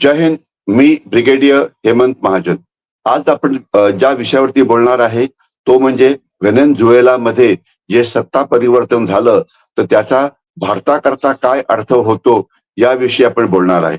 जय हिंद मी ब्रिगेडियर हेमंत महाजन. आज आपण ज्या विषयावरती बोलणार आहे तो म्हणजे व्हेनेझुएला मध्ये जे सत्ता परिवर्तन झालं तर त्याचा भारताकरता काय अर्थ होतो याविषयी आपण बोलणार आहे.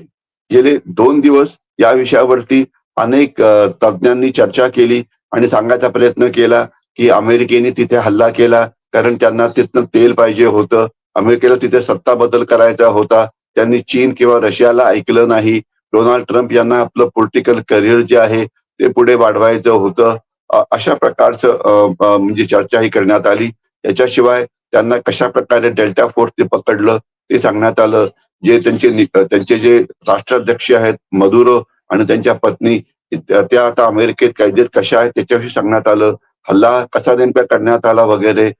गेले दोन दिवस या विषयावरती अनेक तज्ज्ञांनी चर्चा केली आणि सांगायचा प्रयत्न केला की अमेरिकेने तिथे हल्ला केला कारण त्यांना तिथनं तेल पाहिजे होतं. अमेरिकेला तिथे सत्ता बदल करायचा होता. त्यांनी चीन किंवा रशियाला ऐकलं नाही. डोनाल्ड ट्रम्प यांना आपलं पॉलिटिकल करिअर जे आहे ते पुढे वाढवायचं होतं. अशा प्रकारचं म्हणजे चर्चा ही करण्यात आली. याच्याशिवाय त्यांना कशा प्रकारे डेल्टा फोर्स ते पकडलं ते सांगण्यात आलं. जे त्यांचे त्यांचे जे राष्ट्राध्यक्ष आहेत मधुरो आणि त्यांच्या पत्नी त्या आता अमेरिकेत कैदेत कशा आहेत त्याच्याविषयी सांगण्यात आलं. हल्ला कसा नेमका करण्यात आला वगैरे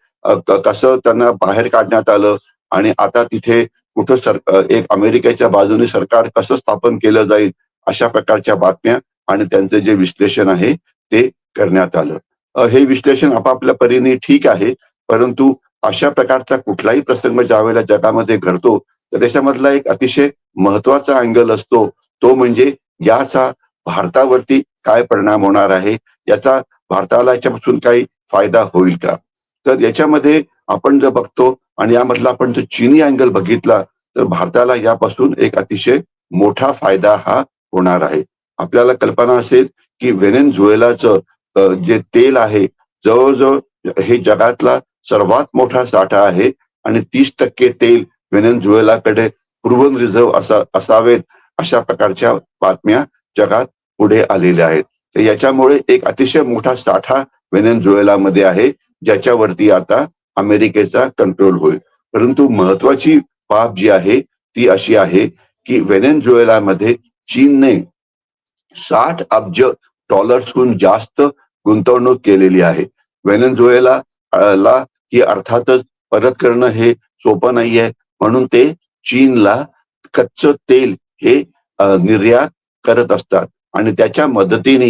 कसं त्यांना बाहेर काढण्यात आलं. आणि आता तिथे कुठं सर एक अमेरिकेच्या बाजूने सरकार कसं स्थापन केलं जाईल अशा प्रकारच्या बातम्या आणि त्यांचं जे विश्लेषण आहे ते करण्यात आलं. हे विश्लेषण आपापल्या परीने ठीक आहे परंतु अशा प्रकारचा कुठलाही प्रसंग ज्यावेळेला जगामध्ये घडतो तर त्याच्यामधला एक अतिशय महत्त्वाचा अँगल असतो. तो म्हणजे याचा भारतावरती काय परिणाम होणार आहे याचा भारताला याच्यापासून काही फायदा होईल का? तर याच्यामध्ये आपण जर बघतो आणि यामधला आपण जर चीनी अँगल बघितला तर भारताला यापासून एक अतिशय मोठा फायदा हा होणार आहे. आपल्याला कल्पना असेल की व्हेनेझुएलाचं झुएलाचं जे तेल आहे जवळजवळ हे जगातला सर्वात मोठा साठा आहे आणि तीस टक्के तेल व्हेनेझुएलाकडे प्रुव्हन रिझर्व्ह असा असावेत अशा प्रकारच्या बातम्या जगात पुढे आलेल्या आहेत. तर याच्यामुळे एक अतिशय मोठा साठा व्हेनेझुएलामध्ये आहे ज्याच्यावरती आता अमेरिकेचा कंट्रोल होईल. परंतु महत्वाची बाब जी आहे ती अशी आहे की व्हेनेझुएलामध्ये चीनने साठ अब्ज डॉलर्सहून जास्त गुंतवणूक केलेली आहे. व्हेनेझुएला ला ही अर्थातच परत करणं हे सोपं नाहीये. म्हणून ते चीनला कच्चं तेल हे निर्यात करत असतात. आणि त्याच्या मदतीने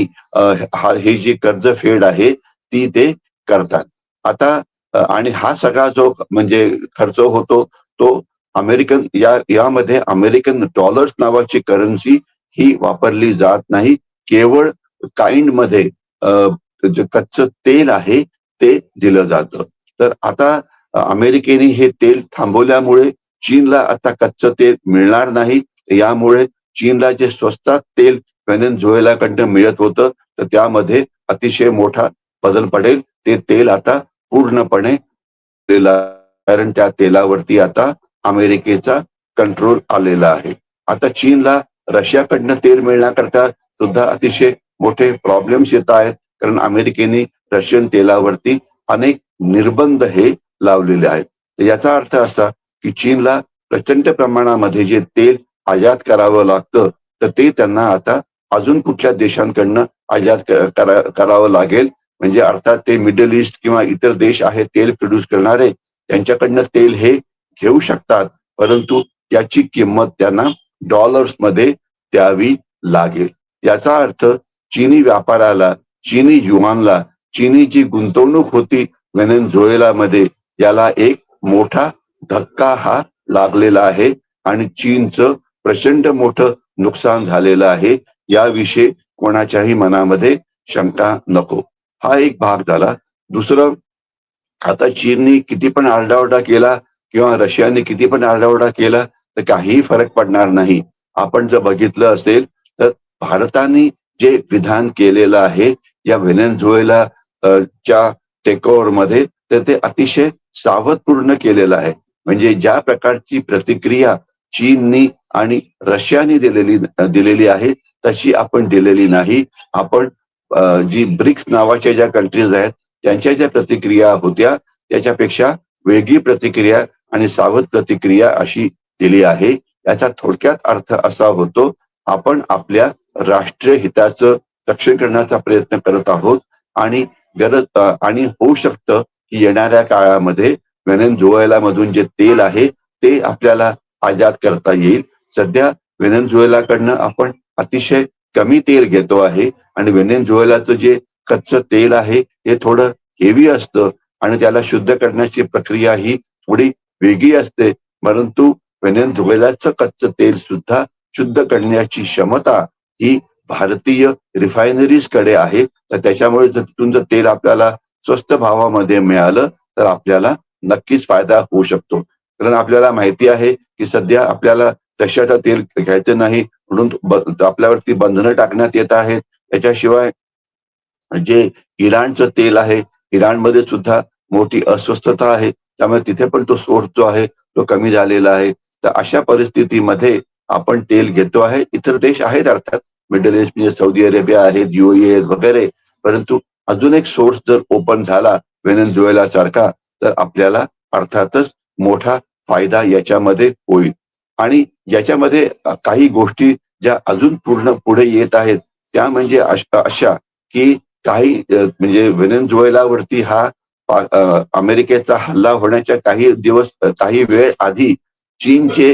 हे जी कर्ज फेड आहे ती ते करतात. आता आणि हा सगळा जो म्हणजे खर्च होतो तो अमेरिकन या यामध्ये अमेरिकन डॉलर्स नावाची करन्सी ही वापरली जात नाही. केवळ काइंडमध्ये जे कच्चं तेल आहे ते दिलं जातं. तर आता अमेरिकेने हे तेल थांबवल्यामुळे चीनला आता कच्चं तेल मिळणार नाही. यामुळे चीनला जे स्वस्तात तेल व्हेनेझुएलाकडनं मिळत होतं तर त्यामध्ये अतिशय मोठा बदल पडेल. ते तेल आता पूर्णपणे तेला- कारण त्या तेलावरती आता अमेरिकेचा कंट्रोल आलेला आहे. आता चीनला रशियाकडनं तेल मिळण्याकरता सुद्धा अतिशय मोठे प्रॉब्लेम्स येत आहेत. कारण अमेरिकेने रशियन तेलावरती अनेक निर्बंध हे लावलेले आहेत. तर याचा अर्थ असा की चीनला प्रचंड प्रमाणामध्ये जे तेल आयात करावं लागतं तर ते त्यांना आता अजून कुठल्या देशांकडनं आयात करावं लागेल म्हणजे अर्थात ते मिडल ईस्ट किंवा इतर देश आहेत तेल प्रोड्यूस करणारे त्यांच्याकडनं तेल हे घेऊ शकतात. परंतु याची किंमत त्यांना डॉलर्समध्ये द्यावी लागेल. याचा अर्थ चीनी व्यापाराला चीनी युवानला चीनी जी गुंतवणूक होती व्हेनेझुएलामध्ये याला एक मोठा धक्का हा लागलेला आहे आणि चीनचं प्रचंड मोठं नुकसान झालेलं आहे. याविषयी कोणाच्याही मनामध्ये शंका नको. हा एक भाग झाला. दुसरं आता चीनने किती पण आरडाओरडा केला किंवा रशियाने किती पण आरडाओरडा केला तर काहीही फरक पडणार नाही. आपण जर बघितलं असेल तर भारताने जे विधान केलेलं आहे या व्हेनेझुएला च्या टेकओव्हरमध्ये तर ते अतिशय सावधपूर्ण केलेलं आहे. म्हणजे ज्या प्रकारची प्रतिक्रिया चीननी आणि रशियाने दिलेली दिलेली आहे तशी आपण दिलेली नाही. आपण जी ब्रिक्स नावाच्या ज्या कंट्रीज आहेत त्यांच्या ज्या प्रतिक्रिया होत्या त्याच्यापेक्षा वेगळी प्रतिक्रिया आणि सावध प्रतिक्रिया अशी दिली आहे. याचा थोडक्यात अर्थ असा होतो आपण आपल्या राष्ट्रीय हिताचं रक्षण करण्याचा प्रयत्न करत आहोत आणि गरज आणि होऊ शकतं की येणाऱ्या काळामध्ये व्हेनेझुएला मधून जे तेल आहे ते आपल्याला आजाद करता येईल. सध्या व्हेनेझुएलाकडनं आपण अतिशय कमी तेल घेतो आहे. आणि व्हेनेझुएलाचं जे कच्चं तेल आहे हे थोडं हेवी असतं आणि त्याला शुद्ध करण्याची प्रक्रिया ही थोडी वेगळी असते. परंतु व्हेनेझुएलाचं कच्चं तेल सुद्धा शुद्ध करण्याची क्षमता ही भारतीय रिफायनरीजकडे आहे. तर त्याच्यामुळे जर तिथून जर तेल आपल्याला स्वस्त भावामध्ये मिळालं तर आपल्याला नक्कीच फायदा होऊ शकतो. कारण आपल्याला माहिती आहे की सध्या आपल्याला रशियाचं तेल घ्यायचं नाही म्हणून आपल्यावरती बंधनं टाकण्यात येत आहेत. त्याच्याशिवाय जे इराणचं तेल आहे इराणमध्ये सुद्धा मोठी अस्वस्थता आहे. त्यामुळे तिथे पण तो सोर्स जो आहे तो कमी झालेला आहे. तर अशा परिस्थितीमध्ये आपण तेल घेतो आहे. इतर देश आहेत अर्थात मिडल ईस्ट म्हणजे सौदी अरेबिया आहेत युए वगैरे. परंतु अजून एक सोर्स जर ओपन झाला वेनेझुएला सारखा तर आपल्याला अर्थातच मोठा फायदा याच्यामध्ये होईल. आणि याच्यामध्ये काही गोष्टी ज्या अजून पूर्ण पुढे येत आहेत त्या म्हणजे अशा की काही म्हणजे वेनेझुएलावरती हा अमेरिकेचा हल्ला होण्याच्या काही दिवस काही वेळ आधी चीनचे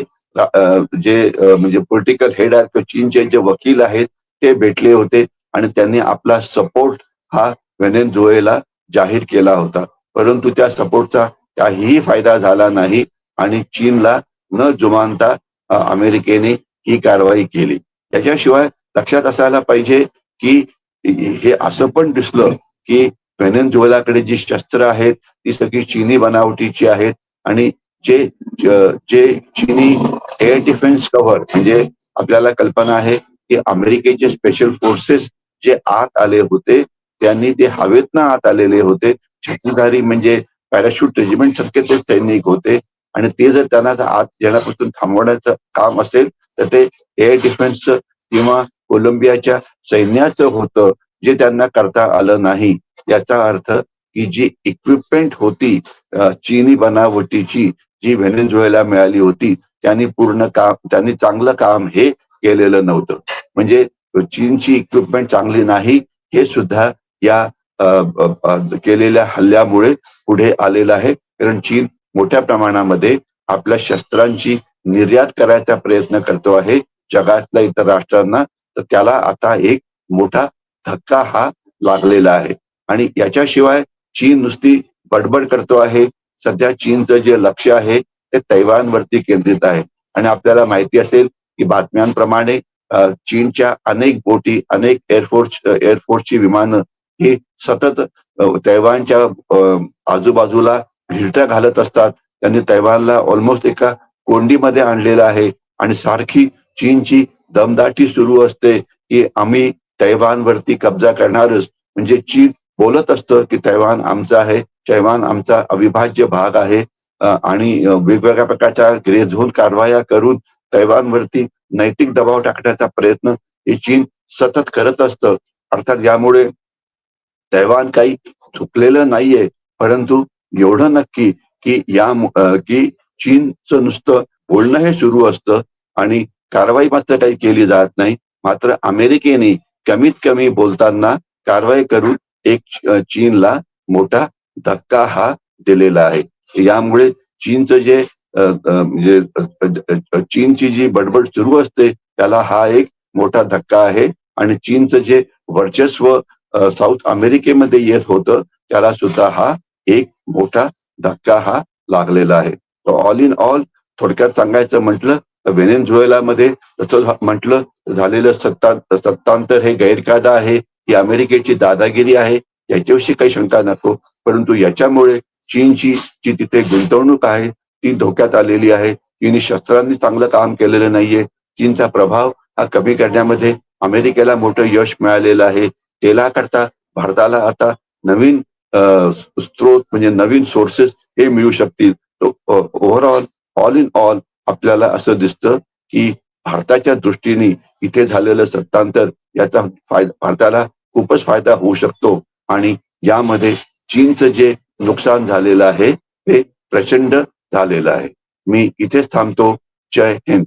जे म्हणजे पॉलिटिकल हेड आहेत किंवा चीनचे जे वकील आहेत ते भेटले होते आणि त्यांनी आपला सपोर्ट हा वेनेझुएला जाहीर केला होता. परंतु त्या सपोर्टचा काहीही फायदा झाला नाही आणि चीनला न जुमानता अमेरिकेने ही कारवाई केली. त्याच्याशिवाय लक्षात असायला पाहिजे की हे असं पण दिसलं की व्हेनेझुएलाकडे जी शस्त्र आहेत ती सगळी चीनी बनावटीची आहेत आणि जे जे चीनी एअर डिफेन्स कव्हर म्हणजे आपल्याला कल्पना आहे की अमेरिकेचे स्पेशल फोर्सेस जे आत आले होते त्यांनी ते हवेतनं आत आलेले होते. छत्रीधारी म्हणजे पॅराशूट रेजिमेंट सारखे ते सैनिक होते. आणि ते जर त्यांना आत येण्यापासून थांबवण्याचं काम असेल तर ते एअर डिफेन्सचं किंवा कोलंबियाच्या सैन्याचं होतं जे त्यांना करता आलं नाही. याचा अर्थ की जी इक्विपमेंट होती चीनी बनावटीची जी व्हेनेझुएला मिळाली होती त्यांनी पूर्ण काम त्यांनी चांगलं काम हे केलेलं नव्हतं. म्हणजे चीनची इक्विपमेंट चांगली नाही हे सुद्धा या केलेल्या हल्ल्यामुळे पुढे आलेलं आहे. कारण चीन मोठ्या प्रमाणामध्ये आपल्या शस्त्रांची निर्यात करायचा प्रयत्न करतो आहे जगातल्या इतर राष्ट्रांना. तर त्याला आता एक मोठा धक्का हा लागलेला आहे. आणि याच्याशिवाय चीन नुसती बडबड करतो आहे. सध्या चीनचं जे लक्ष आहे ते तैवानवरती केंद्रित आहे. आणि आपल्याला माहिती असेल की बातम्यांप्रमाणे चीनच्या अनेक बोटी अनेक एअरफोर्स एअरफोर्सची विमानं ही सतत तैवानच्या आजूबाजूला ढिरट्या घालत असतात. त्यांनी तैवानला ऑलमोस्ट एका कोंडीमध्ये आणलेलं आहे. आणि सारखी चीनची दमदाटी सुरू असते की आम्ही तैवानवरती कब्जा करणारच. म्हणजे चीन बोलत असतं की तैवान आमचा आहे तैवान आमचा अविभाज्य भाग आहे. आणि वेगवेगळ्या प्रकारच्या ग्रेझोन कारवाया करून तैवानवरती नैतिक दबाव टाकण्याचा प्रयत्न हे चीन सतत करत असतं. अर्थात यामुळे तैवान काही चुकलेलं नाहीये परंतु एवढं नक्की की या की चीनचं नुसतं बोलणं हे सुरू असतं आणि कारवाई मात्र काही केली जात नाही. मात्र अमेरिकेने कमीत कमी बोलताना कारवाई करून एक चीनला मोठा धक्का हा दिलेला आहे. यामुळे चीनचं जे म्हणजे चीनची जी बडबड सुरू असते त्याला हा एक मोठा धक्का आहे. आणि चीनचं जे वर्चस्व साऊथ अमेरिकेमध्ये येत होतं त्याला सुद्धा हा एक मोठा धक्का हा लागलेला आहे. ऑल इन ऑल थोडक्यात सांगायचं म्हटलं व्हेनेझुएलामध्ये तसं म्हटलं तर झालेलं सत्ता सत्तांतर हे गैरकायदा आहे ही अमेरिकेची दादागिरी आहे याच्याविषयी काही शंका नको. परंतु याच्यामुळे चीनची जी तिथे गुंतवणूक आहे ती धोक्यात आलेली आहे. चीनी शस्त्रांनी चांगलं काम केलेलं नाहीये. चीनचा प्रभाव हा कमी करण्यामध्ये अमेरिकेला मोठं यश मिळालेलं आहे. तेलाकरता भारताला आता नवीन स्त्रोत म्हणजे नवीन सोर्सेस हे मिळू शकतील. ओव्हरऑल ऑल इन ऑल आपल्याला असं दिसतं की भारताच्या दृष्टीने इथे झालेलं सत्तांतर याचा फायदा भारताला खूपच फायदा होऊ शकतो. आणि यामध्ये चीनचं जे नुकसान झालेलं आहे ते प्रचंड झालेलं आहे. मी इथेच थांबतो. जय हिंद.